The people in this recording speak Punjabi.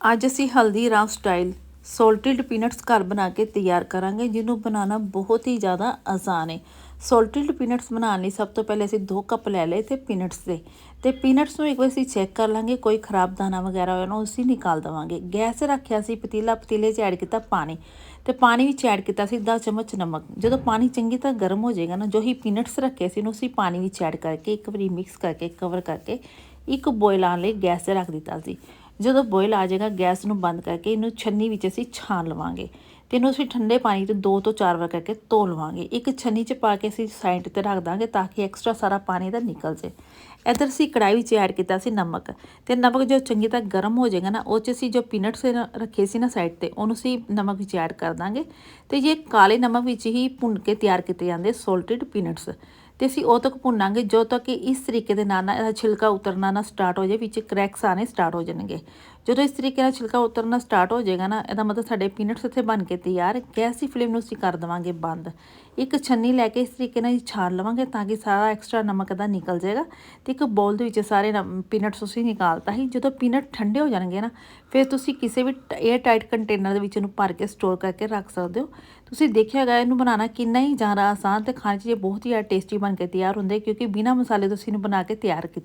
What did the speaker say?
ਅੱਜ ਅਸੀਂ ਹਲਦੀਰਾਮ ਸਟਾਈਲ ਸੋਲਟਡ ਪੀਨਟਸ ਘਰ ਬਣਾ ਕੇ ਤਿਆਰ ਕਰਾਂਗੇ, ਜਿਹਨੂੰ ਬਣਾਉਣਾ ਬਹੁਤ ਹੀ ਜ਼ਿਆਦਾ ਆਸਾਨ ਹੈ। ਸੋਲਟਡ ਪੀਨਟਸ ਬਣਾਉਣ ਲਈ ਸਭ ਤੋਂ ਪਹਿਲੇ ਅਸੀਂ 2 ਕੱਪ ਲੈ ਲਏ ਤੇ ਪੀਨਟਸ ਦੇ। ਤੇ ਪੀਨਟਸ ਨੂੰ ਇੱਕ ਵਾਰ ਅਸੀਂ ਚੈੱਕ ਕਰ ਲਾਂਗੇ, ਕੋਈ ਖਰਾਬ ਦਾਣਾ ਵਗੈਰਾ ਹੋਇਆ ਨਾ ਅਸੀਂ ਨਿਕਾਲ ਦਵਾਂਗੇ। ਗੈਸ ਤੇ ਰੱਖਿਆ ਸੀ, ਪਤੀਲਾ, ਪਤੀਲੇ 'ਚ ਐਡ ਕੀਤਾ ਪਾਣੀ। ਤੇ ਪਾਣੀ ਵਿੱਚ ਐਡ ਕੀਤਾ ਸੀ 10 ਚਮਚ ਨਮਕ। ਜਦੋਂ ਪਾਣੀ ਚੰਗੀ ਤਰ੍ਹਾਂ ਗਰਮ ਹੋ ਜਾਏਗਾ ਨਾ, ਜੋ ਹੀ ਪੀਨਟਸ ਰੱਖੇ ਸੀ ਉਹਨੂੰ ਅਸੀਂ ਪਾਣੀ ਵਿੱਚ ਐਡ ਕਰਕੇ, ਇੱਕ ਵਾਰੀ ਮਿਕਸ ਕਰਕੇ, ਕਵਰ ਕਰਕੇ, ਇੱਕ ਬੋਇਲ ਆਉਣ ਲਈ ਗੈਸ ਤੇ ਰੱਖ ਦਿੱਤਾ ਸੀ। ਜਦੋਂ ਬੋਇਲ ਆ ਜਾਏਗਾ, ਗੈਸ ਨੂੰ ਬੰਦ ਕਰਕੇ ਇਹਨੂੰ ਛੰਨੀ ਵਿੱਚ ਅਸੀਂ ਛਾਣ ਲਵਾਂਗੇ। ਤੇ ਇਹਨੂੰ ਅਸੀਂ ਠੰਡੇ ਪਾਣੀ ਤੇ 2 ਤੋਂ 4 ਵਾਰ ਕਰਕੇ ਧੋ ਲਵਾਂਗੇ। ਇੱਕ ਛੰਨੀ 'ਚ ਪਾ ਕੇ ਅਸੀਂ ਸਾਈਡ ਤੇ ਰੱਖ ਦਾਂਗੇ ਤਾਂ ਕਿ ਐਕਸਟਰਾ ਸਾਰਾ ਪਾਣੀ ਦਾ ਨਿਕਲ ਜੇ ਇੱਧਰ ਅਸੀਂ ਕੜਾਈ ਵਿੱਚ ਐਡ ਕੀਤਾ ਸੀ ਨਮਕ। ਤੇ ਨਮਕ ਜੋ ਚੰਗੀ ਤਰ੍ਹਾਂ ਗਰਮ ਹੋ ਜਾਏਗਾ ਨਾ, ਉਹ 'ਚ ਅਸੀਂ ਜੋ ਪੀਨਟਸ ਰੱਖੇ ਸੀ ਨਾ ਸਾਈਡ ਤੇ, ਉਹਨੂੰ ਅਸੀਂ ਨਮਕ ਵਿੱਚ ਐਡ ਕਰ ਦਾਂਗੇ। ਤੇ ਇਹ ਕਾਲੇ ਨਮਕ ਵਿੱਚ ਹੀ ਭੁੰਨ ਕੇ ਤਿਆਰ ਕੀਤੇ ਜਾਂਦੇ ਸੋਲਟਡ ਪੀਨਟਸ ਤੇ ਅਸੀਂ ਉਹ ਤੱਕ ਭੁੰਨਾਂਗੇ ਜਦੋਂ ਤੱਕ ਕਿ ਇਸ ਤਰੀਕੇ ਦੇ ਨਾਲ ਨਾਲ ਇਹਦਾ ਛਿਲਕਾ ਉਤਰਨਾ ਨਾ ਸਟਾਰਟ ਹੋ ਜਾਏ, ਵਿੱਚ ਕ੍ਰੈਕਸ ਆਣੇ ਸਟਾਰਟ ਹੋ ਜਾਣਗੇ। ਜਦੋਂ ਇਸ ਤਰੀਕੇ ਨਾਲ ਛਿਲਕਾ ਉਤਰਨਾ ਸਟਾਰਟ ਹੋ ਜਾਏਗਾ ਨਾ, ਇਹਦਾ ਮਤਲਬ ਸਾਡੇ ਪੀਨਟਸ ਇੱਥੇ ਬਣ ਕੇ ਤਿਆਰ, ਗੈਸ ਦੀ ਫਲੇਮ ਨੂੰ ਅਸੀਂ ਕਰ ਦੇਵਾਂਗੇ ਬੰਦ। ਇੱਕ ਛੰਨੀ ਲੈ ਕੇ ਇਸ ਤਰੀਕੇ ਨਾਲ ਛਾਣ ਲਵਾਂਗੇ ਤਾਂ ਕਿ ਸਾਰਾ ਐਕਸਟਰਾ ਨਮਕ ਦਾ ਨਿਕਲ ਜਾਏਗਾ ਤੇ ਇੱਕ ਬੋਲ ਦੇ ਵਿੱਚ ਸਾਰੇ ਪੀਨਟਸ ਤੁਸੀਂ ਨਿਕਾਲਤਾ ਹੀ। ਜਦੋਂ ਪੀਨਟ ਠੰਡੇ ਹੋ ਜਾਣਗੇ ਨਾ, ਫਿਰ ਤੁਸੀਂ ਕਿਸੇ ਵੀ 에ਅਰ ਟਾਈਟ ਕੰਟੇਨਰ ਦੇ ਵਿੱਚ ਇਹਨੂੰ ਭਰ ਕੇ ਸਟੋਰ ਕਰਕੇ ਰੱਖ ਸਕਦੇ ਹੋ। ਤੁਸੀਂ ਦੇਖਿਆ ਹੈਗਾ ਇਹਨੂੰ ਬਣਾਉਣਾ ਕਿੰਨਾ ਹੀ ਜ਼ਿਆਦਾ ਆਸਾਨ ਤੇ ਖਾਣ 'ਚ ਇਹ ਬਹੁਤ ਹੀ ਟੇਸਟੀ ਬਣ ਕੇ ਤਿਆਰ ਹੁੰਦੇ ਕਿਉਂਕਿ ਬਿਨਾਂ ਮਸਾਲੇ ਤੁਸੀਂ ਇਹਨੂੰ ਬਣਾ ਕੇ ਤਿਆਰ ਕੀਤਾ।